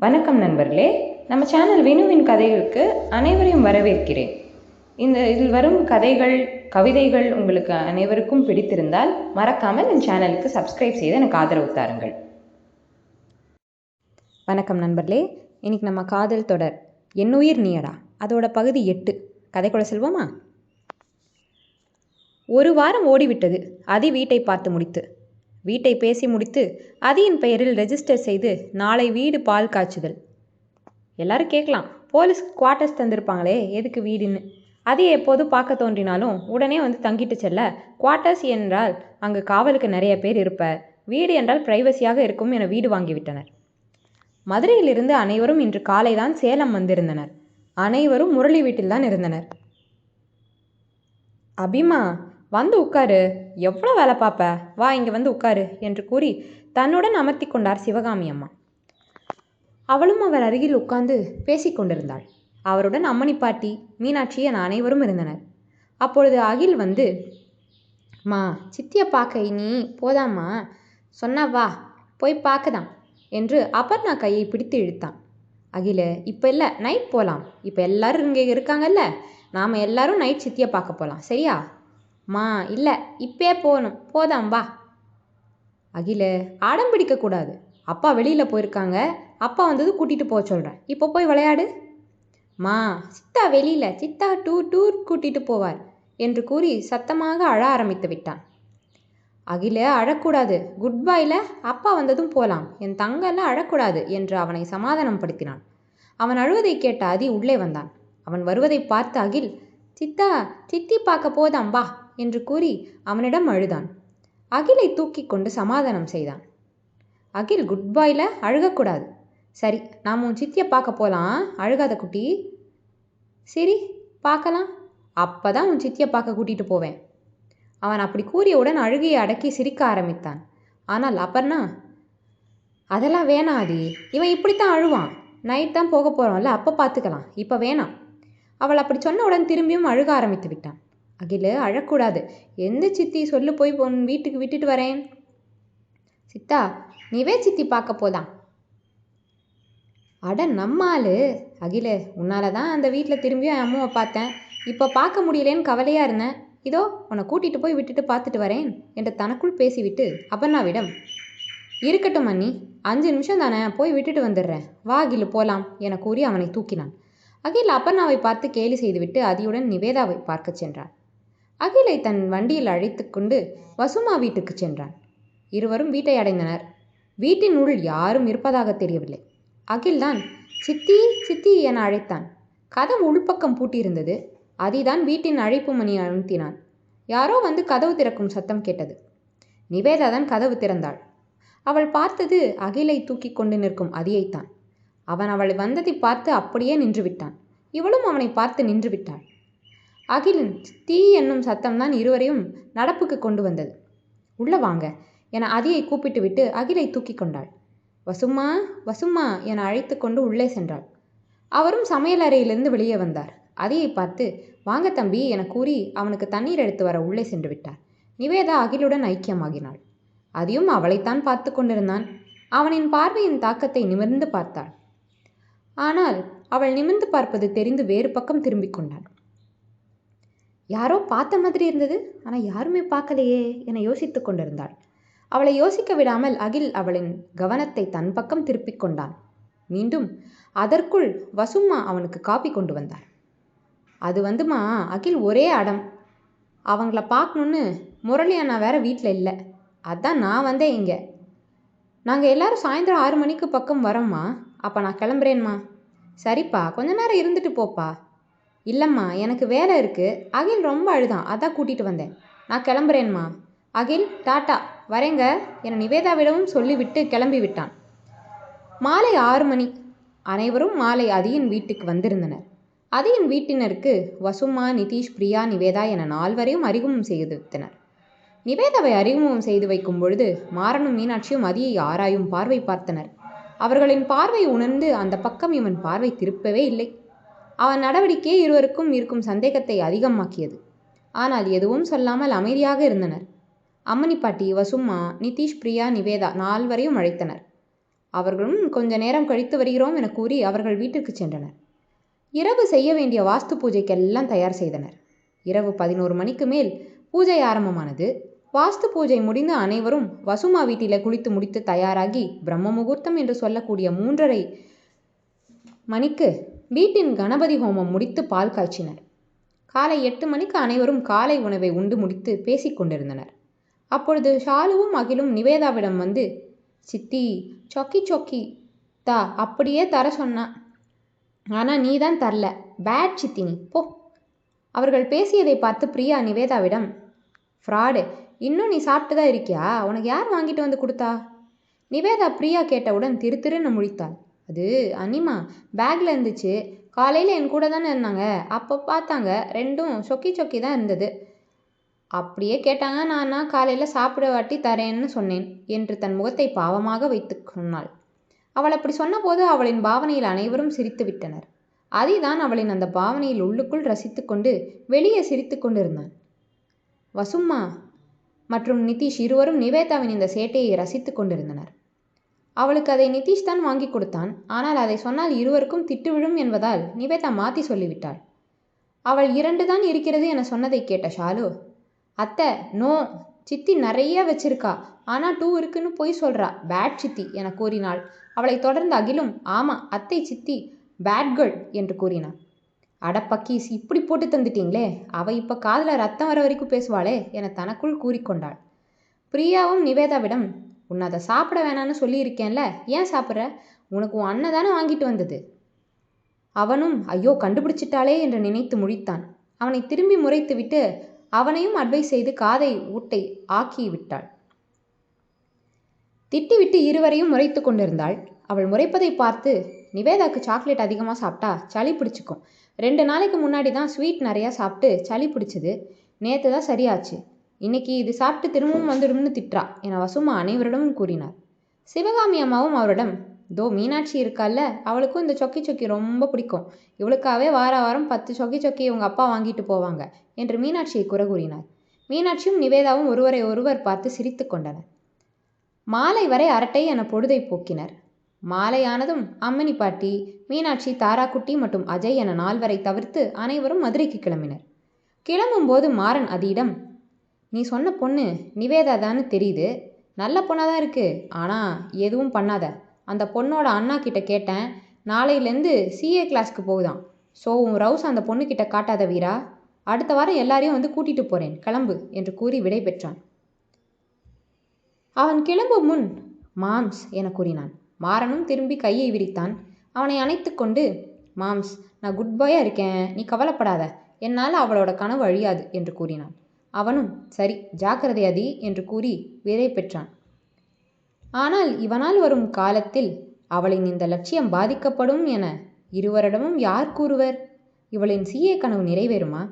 வணக்கம் நண்பர்களே. நம்ம சேனல் வினுவின் கதைகளுக்கு அனைவரையும் வரவேற்கிறேன். இந்த இதில் வரும் கதைகள் கவிதைகள் உங்களுக்கு அனைவருக்கும் பிடித்திருந்தால் மறக்காமல் என் சேனலுக்கு சப்ஸ்கிரைப் செய்து எனக்கு ஆதரவு தாருங்கள். வணக்கம் நண்பர்களே. இன்னைக்கு நம்ம காதல் தொடர். என்னுயிர் நீயடா? அதோட பகுதி எட்டு. கதைக்குள்ள செல்வோமா? ஒரு வாரம் ஓடிவிட்டது. அதி வீட்டை பார்த்து முடித்து. வீட்டை பேசி முடித்து அதியின் பெயரில் ரெஜிஸ்டர் செய்து நாளை வீடு பால் காய்ச்சுதல். எல்லாரும் கேட்கலாம் போலீஸ் குவார்ட்டர்ஸ் தந்திருப்பாங்களே எதுக்கு வீடுன்னு? அதை எப்போது பார்க்க தோன்றினாலும் உடனே வந்து தங்கிட்டு செல்ல குவார்ட்டர்ஸ் என்றால் அங்கு காவலுக்கு நிறைய பேர் இருப்பர். வீடு என்றால் பிரைவசியாக இருக்கும் என வீடு வாங்கிவிட்டனர். மதுரையிலிருந்து அனைவரும் இன்று காலைதான் சேலம் வந்திருந்தனர். அனைவரும் முரளி வீட்டில்தான் இருந்தனர். அபிமா வந்து உட்காரு. எவ்வளோ வேலை பார்ப்ப வா இங்கே வந்து உட்காரு என்று கூறி தன்னுடன் அமர்த்தி கொண்டார் சிவகாமி அம்மா. அவளும் அவர் அருகில் உட்கார்ந்து பேசிக்கொண்டிருந்தாள் அவருடன் அம்மணி பாட்டி மீனாட்சி என அனைவரும் இருந்தனர். அப்பொழுது அகில் வந்து மா சித்தியை பார்க்க இனி போதாமா? சொன்னா வா போய் பார்க்கதான் என்று அபர்ணா கையை பிடித்து இழுத்தான். அகில இப்போ இல்லை நைட் போகலாம் இப்போ எல்லாரும் இங்கே இருக்காங்கல்ல. நாம் எல்லாரும் நைட் சித்தியை பார்க்க போகலாம் சரியா? மா இல்லை இப்பே போகணும். போதாம் வா. அகில அடம் பிடிக்கக்கூடாது அப்பா வெளியில் போயிருக்காங்க. அப்பா வந்தது கூட்டிகிட்டு போக சொல்கிறேன் இப்போ போய் விளையாடு. மா சித்தா வெளியில். சித்தா டூர் டூர் கூட்டிகிட்டு போவார் என்று கூறி சத்தமாக அழ ஆரம்பித்து விட்டான். அகில அழக்கூடாது. குட் பாயில் அப்பா வந்ததும் போகலாம் என் தங்கெல்லாம் அழக்கூடாது என்று அவனை சமாதானப்படுத்தினான் அவன் அழுவதை கேட்ட அதி உள்ளே வந்தான். அவன் வருவதை பார்த்து அகில் சித்தா சித்தி பார்க்க போதாம் வா. என்று கூறி அவனிடம் அழுதான். அகிலை தூக்கி கொண்டு சமாதானம் செய்தான். அகில் குட் பாயில் அழுகக்கூடாது. சரி நாம் உன் சித்தியை பார்க்க போகலாம் அழுகாத குட்டி. சரி பார்க்கலாம். அப்போ தான் உன் சித்தியை பார்க்க கூட்டிகிட்டு போவேன். அவன் அப்படி கூறியவுடன் அழுகையை அடக்கி சிரிக்க ஆரம்பித்தான். ஆனால் அப்பர்னா அதெல்லாம் வேணாம் அதி இவன் இப்படித்தான் அழுவான். நைட் தான் போக போகிறோம்ல அப்போ பார்த்துக்கலாம். இப்போ வேணாம். அவள் அப்படி சொன்னவுடன் திரும்பியும் அழுக ஆரம்பித்து விட்டான். அகில அழக்கூடாது. எந்த சித்தி சொல்லு போய் உன் வீட்டுக்கு விட்டுட்டு வரேன்? சித்தா நீவே சித்தி பார்க்க போதான் அட நம்மாளு அகில உன்னால தான் அந்த வீட்டில் திரும்பியும் என் அம்மாவை பார்த்தேன். இப்போ பார்க்க முடியலேன்னு கவலையாக இருந்தேன். இதோ உன்னை கூட்டிகிட்டு போய் விட்டுட்டு பார்த்துட்டு வரேன் என்று தனக்குள் பேசிவிட்டு அபர்ணாவிடம் இருக்கட்டும் அண்ணி அஞ்சு நிமிஷம் தானே போய் விட்டுட்டு வந்துடுறேன். வா அகிலு போலாம் என கூறி அவனை தூக்கினான். அகில் அபர்ணாவை பார்த்து கேலி செய்துவிட்டு அதியுடன் நிவேதாவை பார்க்கச் சென்றான். அகிலை தன் வண்டியில் அழைத்து கொண்டு வசுமா வீட்டுக்கு சென்றான். இருவரும் வீட்டை அடைந்தனர். வீட்டின் உள் யாரும் இருப்பதாக தெரியவில்லை. அகில்தான் சித்தி சித்தி என அழைத்தான். கதவு உள்பக்கம் பூட்டியிருந்தது. அதிதான் வீட்டின் அழைப்பு மணி அழுத்தினான். யாரோ வந்து கதவு திறக்கும் சத்தம் கேட்டது. நிவேதா தான் கதவு திறந்தாள். அவள் பார்த்தது அகிலை தூக்கி கொண்டு நிற்கும் அதியைத்தான். அவன் அவள் வந்ததை பார்த்து அப்படியே நின்றுவிட்டான். இவளும் அவனை பார்த்து நின்றுவிட்டாள். அகிலின் தீ என்னும் சத்தம்தான் இருவரையும் நடப்புக்கு கொண்டு வந்தது. உள்ள வாங்க என அதியை கூப்பிட்டு விட்டு அகிலை தூக்கி கொண்டாள். வசுமா வசுமா என அழைத்து கொண்டு உள்ளே சென்றாள். அவரும் சமையல் அறையிலிருந்து வெளியே வந்தார். அதியை பார்த்து வாங்க தம்பி என கூறி அவனுக்கு தண்ணீர் எடுத்து வர உள்ளே சென்று விட்டார். நிவேதா அகிலுடன் ஐக்கியமாகினாள். அதையும் அவளைத்தான் பார்த்து கொண்டிருந்தான். அவனின் பார்வையின் தாக்கத்தை நிமிர்ந்து பார்த்தாள். ஆனால் அவள் நிமிர்ந்து பார்ப்பது தெரிந்து வேறு பக்கம் திரும்பிக் கொண்டாள். யாரோ பார்த்த மாதிரி இருந்தது ஆனால் யாருமே பார்க்கலையே என யோசித்து கொண்டிருந்தாள். அவளை யோசிக்க விடாமல் அகில் அவளின் கவனத்தை தன் பக்கம் திருப்பிக் கொண்டான். மீண்டும் அதற்குள் வசும்மா அவனுக்கு காப்பி கொண்டு வந்தார் அது வந்துமா? அகில் ஒரே அடம். அவங்கள பார்க்கணுன்னு முரளி அண்ணா வேற வீட்டில் இல்லை. அதான் நான் வந்தேன் இங்கே. நாங்கள் எல்லாரும் சாயந்தரம் ஆறு மணிக்கு பக்கம் வரோம்மா. அப்போ நான் கிளம்புறேன்மா. சரிப்பா கொஞ்ச நேரம் இருந்துட்டு போப்பா. இல்லைம்மா எனக்கு வேலை இருக்குது அகில் ரொம்ப அழுதான். அதான் கூட்டிகிட்டு வந்தேன். நான் கிளம்புறேன்மா. அகில் டாட்டா வரேங்க. என நிவேதாவிடமும் சொல்லிவிட்டு கிளம்பி விட்டான். மாலை ஆறு மணி. அனைவரும் மாலை அதியின் வீட்டுக்கு வந்திருந்தனர். அதியின் வீட்டினருக்கு வசுமா நிதிஷ் பிரியா நிவேதா என நால்வரையும் அறிமுகம் செய்து வைத்தனர் நிவேதாவை அறிமுகம் செய்து வைக்கும் பொழுது மாறனும் மீனாட்சியும் அதியை ஆராயும் பார்வை பார்த்தனர். அவர்களின் பார்வை உணர்ந்து அந்த பக்கம் இவன் பார்வை திருப்பவே இல்லை. அவன் நடவடிக்கையே இருவருக்கும் இருக்கும் சந்தேகத்தை அதிகமாக்கியது. ஆனால் எதுவும் சொல்லாமல் அமைதியாக இருந்தனர். அம்மணி பாட்டி வசும்மா நிதிஷ் பிரியா நிவேதா நால்வரையும் அழைத்தனர். அவர்களும் கொஞ்ச நேரம் கழித்து வருகிறோம் என கூறி அவர்கள் வீட்டிற்கு சென்றனர். இரவு செய்ய வேண்டிய வாஸ்து பூஜைக்கெல்லாம் தயார் செய்தனர். இரவு பதினோரு மணிக்கு மேல் பூஜை ஆரம்பமானது. வாஸ்து பூஜை முடிந்து அனைவரும் வசுமா வீட்டில் குளித்து முடித்து தயாராகி பிரம்ம முகூர்த்தம் என்று சொல்லக்கூடிய மூன்றரை மணிக்கு வீட்டின் கணபதி ஹோமம் முடித்து பால் காய்ச்சினர். காலை எட்டு மணிக்கு அனைவரும் காலை உணவை உண்டு முடித்து பேசிக் கொண்டிருந்தனர். அப்பொழுது ஷாலுவும் அகிலும் நிவேதாவிடம் வந்து சித்தி சொக்கி சொக்கி தா அப்படியே தர சொன்னான் ஆனால் நீ தான் தரல. பேட் சித்தி நீ போ. அவர்கள் பேசியதை பார்த்து பிரியா நிவேதாவிடம் ஃப்ராடு இன்னும் நீ சாப்பிட்டு தான் இருக்கியா? உனக்கு யார் வாங்கிட்டு வந்து கொடுத்தா? நிவேதா பிரியா கேட்டவுடன் திரு திருன்னு முழித்தாள். அது அனிமா பேக்கில் இருந்துச்சு. காலையில் என் கூட தானே இருந்தாங்க. அப்போ பார்த்தாங்க ரெண்டும் சொக்கி சொக்கி தான் இருந்தது. அப்படியே கேட்டாங்க நானா காலையில் சாப்பிட வாட்டி தரேன்னு சொன்னேன் என்று தன் முகத்தை பாவமாக வைத்து சொன்னாள் அவள் அப்படி சொன்னபோது அவளின் பாவனையில் அனைவரும் சிரித்து விட்டனர். அதைதான் அவளின் அந்த பாவனையில் உள்ளுக்குள் ரசித்து கொண்டு வெளியே சிரித்து கொண்டிருந்தான். வசும்மா மற்றும் நிதிஷ் இருவரும் நிவேதாவின் இந்த சேட்டையை ரசித்து கொண்டிருந்தனர். அவளுக்கு அதை நிதிஷ் தான் வாங்கி கொடுத்தான். ஆனால் அதை சொன்னால் இருவருக்கும் திட்டு விழும் என்பதால் நிவேதா மாற்றி சொல்லிவிட்டாள். அவள் இரண்டு தான் இருக்கிறது என சொன்னதை கேட்ட ஷாலு அத்தை நோ சித்தி நிறைய வச்சிருக்கா. ஆனால் டூ இருக்குன்னு பொய் சொல்கிறா பேட் சித்தி என கூறினாள். அவளை தொடர்ந்து அகிலும் ஆமாம் அத்தை சித்தி பேட் கேர்ள் என்று கூறினான் அடப்பக்கீஸ் இப்படி போட்டு தந்துட்டீங்களே. அவ இப்போ காதில் ரத்தம் வர வரைக்கும் பேசுவாளே என தனக்குள் கூறிக்கொண்டாள். பிரியாவும் நிவேதாவிடம் உன்னை அதை சாப்பிட வேணான்னு சொல்லியிருக்கேன்ல. ஏன் சாப்பிட்ற? உனக்கு உன் அண்ணன் தானே வாங்கிட்டு வந்தது. அவனும் ஐயோ கண்டுபிடிச்சிட்டாளே என்று நினைத்து முழித்தான். அவனை திரும்பி முறைத்துவிட்டு அவனையும் அட்வைஸ் செய்து காதை ஊட்டை ஆக்கி விட்டாள். திட்டிவிட்டு இருவரையும் முறைத்து கொண்டிருந்தாள். அவள் முறைப்பதை பார்த்து நிவேதாக்கு சாக்லேட் அதிகமாக சாப்பிட்டா சளி பிடிச்சிக்கும். ரெண்டு நாளைக்கு முன்னாடி தான் ஸ்வீட் நிறையா சாப்பிட்டு சளி பிடிச்சிது. நேற்று தான் சரியாச்சு. இன்னைக்கு இது சாப்பிட்டு திரும்பவும் வந்துடும்னு திட்டுறா. என வசுமா அனைவரிடமும் கூறினார். சிவகாமி அம்மாவும் அவரிடம் தோ மீனாட்சி இருக்கால்ல? அவளுக்கும் இந்த சொக்கி சொக்கி ரொம்ப பிடிக்கும். இவளுக்காகவே வார வாரம் பத்து சொக்கி சொக்கி இவங்க அப்பா வாங்கிட்டு போவாங்க என்று மீனாட்சியை குறை கூறினார். மீனாட்சியும் நிவேதாவும் ஒருவரை ஒருவர் பார்த்து சிரித்து கொண்டனர். மாலை வரை அரட்டை என பொழுதை போக்கினர். மாலையானதும் அம்மணி பாட்டி மீனாட்சி தாராக்குட்டி மற்றும் அஜய் என நால்வரை தவிர்த்து அனைவரும் மதுரைக்கு கிளம்பினர். கிளம்பும்போது மாறன் அதியிடம் நீ சொன்ன பொண்ணு நிவேதா தான்னு தெரியுது. நல்ல பொண்ணாக தான் இருக்குது ஆனால் எதுவும் பண்ணாத. அந்த பொண்ணோட அண்ணா கிட்ட கேட்டேன். நாளையிலேருந்து சிஏ கிளாஸ்க்கு போகுதாம். ஸோ உன் ரவுஸ் அந்த பொண்ணுக்கிட்ட காட்டாத வீரா? அடுத்த வாரம் எல்லாரையும் வந்து கூட்டிகிட்டு போகிறேன் கிளம்பு என்று கூறி விடை பெற்றான். அவன் கிளம்பும் முன் மாம்ஸ் என கூறினான். மாறனும் திரும்பி கையை விரித்தான். அவனை அணைத்து கொண்டு மாம்ஸ் நான் குட் பாயாக இருக்கேன். நீ கவலைப்படாத. என்னால் அவளோட கனவு அழியாது என்று கூறினான். அவனும் சரி ஜாக்கிரதை அதி என்று கூறி விடை பெற்றான். ஆனால் இவனால் வரும் காலத்தில் அவளின் இந்த லட்சியம் பாதிக்கப்படும் என இருவரிடமும் யார் கூறுவர்? இவளின் சிஏ கனவு நிறைவேறுமா?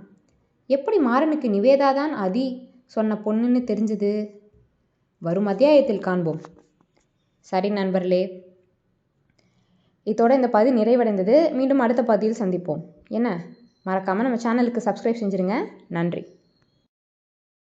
எப்படி மாறனுக்கு நிவேதாதான் அதி சொன்ன பொண்ணுன்னு தெரிஞ்சது? வரும் அத்தியாயத்தில் காண்போம். சரி நண்பர்களே இதோட இந்த பதிவு நிறைவடைந்தது. மீண்டும் அடுத்த பதிவில் சந்திப்போம். என்ன? மறக்காமல் நம்ம சேனலுக்கு சப்ஸ்கிரைப் செஞ்சுருங்க. நன்றி.